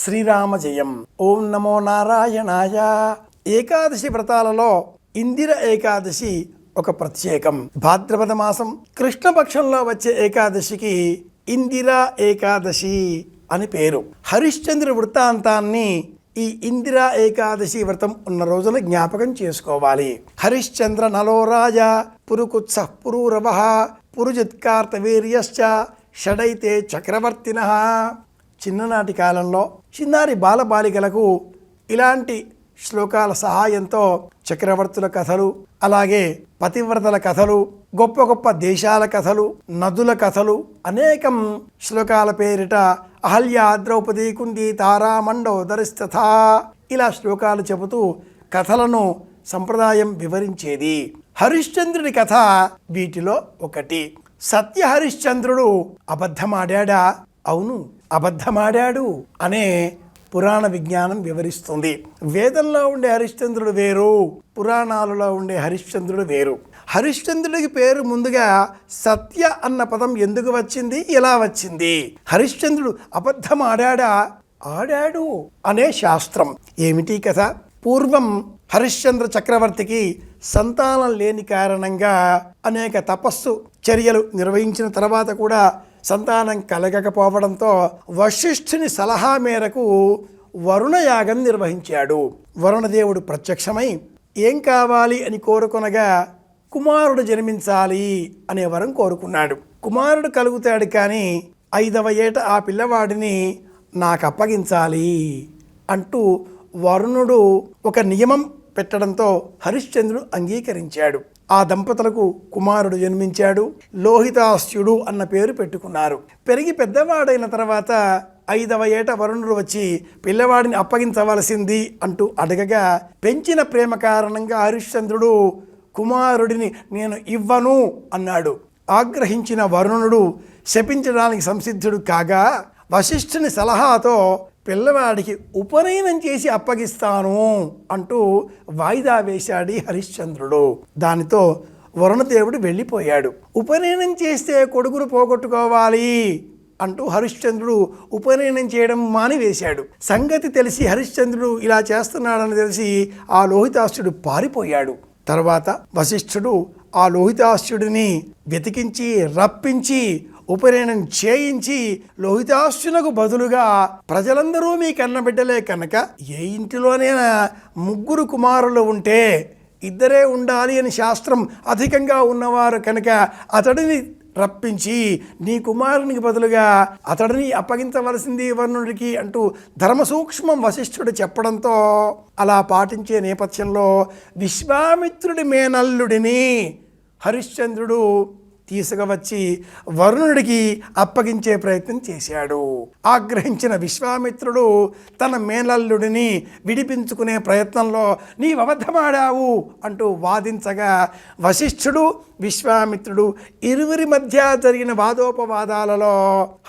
శ్రీరామ జయం ఓం నమో నారాయణాయ. ఏకాదశి వ్రతాలలో ఇందిర ఏకాదశి ఒక ప్రత్యేకం. భాద్రపద మాసం కృష్ణపక్షంలో వచ్చే ఏకాదశికి ఇందిరా ఏకాదశి అని పేరు. హరిశ్చంద్ర వృత్తాంతాన్ని ఈ ఇందిరా ఏకాదశి వ్రతం ఉన్న రోజున జ్ఞాపకం చేసుకోవాలి. హరిశ్చంద్ర నలోరాజ పురుకుత్స పురూరవ పురుజిత్కార్త వీర్యశ్చ షడైతే చక్రవర్తిన చిన్ననాటి కాలంలో చిన్నారి బాలబాలికలకు ఇలాంటి శ్లోకాల సహాయంతో చక్రవర్తుల కథలు అలాగే పతివ్రతల కథలు గొప్ప గొప్ప దేశాల కథలు నదుల కథలు అనేకం శ్లోకాల పేరిట అహల్య ద్రౌపది కుంది తారా మండోదరిస్తథ ఇలా శ్లోకాలు చెబుతూ కథలను సంప్రదాయం వివరించేది. హరిశ్చంద్రుడి కథ వీటిలో ఒకటి. సత్య హరిశ్చంద్రుడు అబద్ధమాడా అవును అబద్ధమాడాడు అనే పురాణ విజ్ఞానం వివరిస్తుంది. వేదంలో ఉండే హరిశ్చంద్రుడు వేరు పురాణాలలో ఉండే హరిశ్చంద్రుడు వేరు. హరిశ్చంద్రుడికి పేరు ముందుగా సత్య అన్న పదం ఎందుకు వచ్చింది? ఎలా వచ్చింది? హరిశ్చంద్రుడు అబద్ధం ఆడాడా ఆడాడు అనే శాస్త్రం. ఏమిటి కథ? పూర్వం హరిశ్చంద్ర చక్రవర్తికి సంతానం లేని కారణంగా అనేక తపస్సు చర్యలు నిర్వహించిన తర్వాత కూడా సంతానం కలగకపోవడంతో వశిష్ఠుని సలహా మేరకు వరుణయాగం నిర్వహించాడు. వరుణదేవుడు ప్రత్యక్షమై ఏం కావాలి? అని కోరుకొనగా కుమారుడు జన్మించాలి అనే వరం కోరుకున్నాడు. కుమారుడు కలుగుతాడు కానీ ఐదవ ఏట ఆ పిల్లవాడిని నాకు అప్పగించాలి అంటూ వరుణుడు ఒక నియమం పెట్టడంతో హరిశ్చంద్రుడు అంగీకరించాడు. ఆ దంపతులకు కుమారుడు జన్మించాడు. లోహితాస్యుడు అన్న పేరు పెట్టుకున్నారు. పెరిగి పెద్దవాడైన తర్వాత ఐదవ ఏట వరుణుడు వచ్చి పిల్లవాడిని అప్పగించవలసింది అంటూ అడగగా పెంచిన ప్రేమ కారణంగా హరిశ్చంద్రుడు కుమారుడిని నేను ఇవ్వను అన్నాడు. ఆగ్రహించిన వరుణుడు శపించడానికి సంసిద్ధుడు కాగా వశిష్ఠుని సలహాతో పిల్లవాడికి ఉపనయనం చేసి అప్పగిస్తాను అంటూ వాయిదా వేశాడు హరిశ్చంద్రుడు. దానితో వరుణదేవుడు వెళ్ళిపోయాడు. ఉపనయనం చేస్తే కొడుకును పోగొట్టుకోవాలి అంటూ హరిశ్చంద్రుడు ఉపనయనం చేయడం మానివేశాడు. సంగతి తెలిసి హరిశ్చంద్రుడు ఇలా చేస్తున్నాడని తెలిసి ఆ లోహితాస్తుడు పారిపోయాడు. తర్వాత వశిష్ఠుడు ఆ లోహితాస్యుడిని వెతికించి రప్పించి ఉపనయనం చేయించి లోహితాస్యునకు బదులుగా ప్రజలందరూ మీ కన్నబిడ్డలే కనుక ఏ ఇంటిలోనైనా ముగ్గురు కుమారులు ఉంటే ఇద్దరే ఉండాలి అని శాస్త్రం అధికంగా ఉన్నవారు కనుక అతడిని రప్పించి నీ కుమారునికి బదులుగా అతడిని అప్పగించవలసింది వర్ణుడికి అంటూ ధర్మ సూక్ష్మం వశిష్ఠుడు చెప్పడంతో అలా పాటించే నేపథ్యంలో విశ్వామిత్రుడి మేనల్లుడిని హరిశ్చంద్రుడు తీసుకువచ్చి వరుణుడికి అప్పగించే ప్రయత్నం చేశాడు. ఆగ్రహించిన విశ్వామిత్రుడు తన మేనల్లుడిని విడిపించుకునే ప్రయత్నంలో నీ అబద్ధమాడావు అంటూ వాదించగా వశిష్ఠుడు విశ్వామిత్రుడు ఇరువురి మధ్య జరిగిన వాదోపవాదాలలో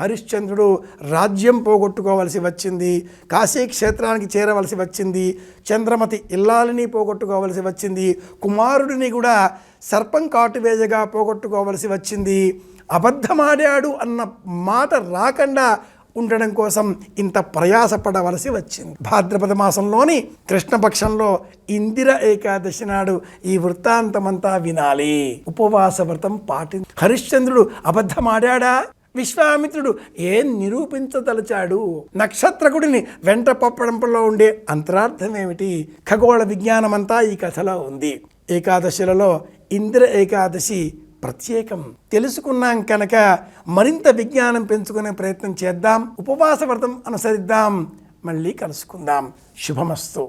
హరిశ్చంద్రుడు రాజ్యం పోగొట్టుకోవలసి వచ్చింది కాశీ క్షేత్రానికి చేరవలసి వచ్చింది చంద్రమతి ఇల్లాలిని పోగొట్టుకోవలసి వచ్చింది కుమారుడిని కూడా సర్పం కాటువేజగా పోగొట్టుకోవలసి వచ్చింది. అబద్ధమాడాడు అన్న మాట రాకుండా ఉండడం కోసం ఇంత ప్రయాసపడవలసి వచ్చింది. భాద్రపద మాసంలోని కృష్ణపక్షంలో ఇందిర ఏకాదశి నాడు ఈ వృత్తాంతమంతా వినాలి. ఉపవాస వ్రతం పాటి హరిశ్చంద్రుడు అబద్ధమాడా విశ్వామిత్రుడు ఏం నిరూపించదలచాడు? నక్షత్రకుడిని వెంట పప్పడంపలో ఉండే అంతరార్థం ఏమిటి ఖగోళ విజ్ఞానమంతా ఈ కథలో ఉంది. ఏకాదశిలలో ఇంద్ర ఏకాదశి ప్రత్యేకం. తెలుసుకున్నాం కనుక మరింత విజ్ఞానం పెంచుకునే ప్రయత్నం చేద్దాం. ఉపవాస వ్రతం అనుసరిద్దాం. మళ్ళీ కలుసుకుందాం. శుభమస్తు.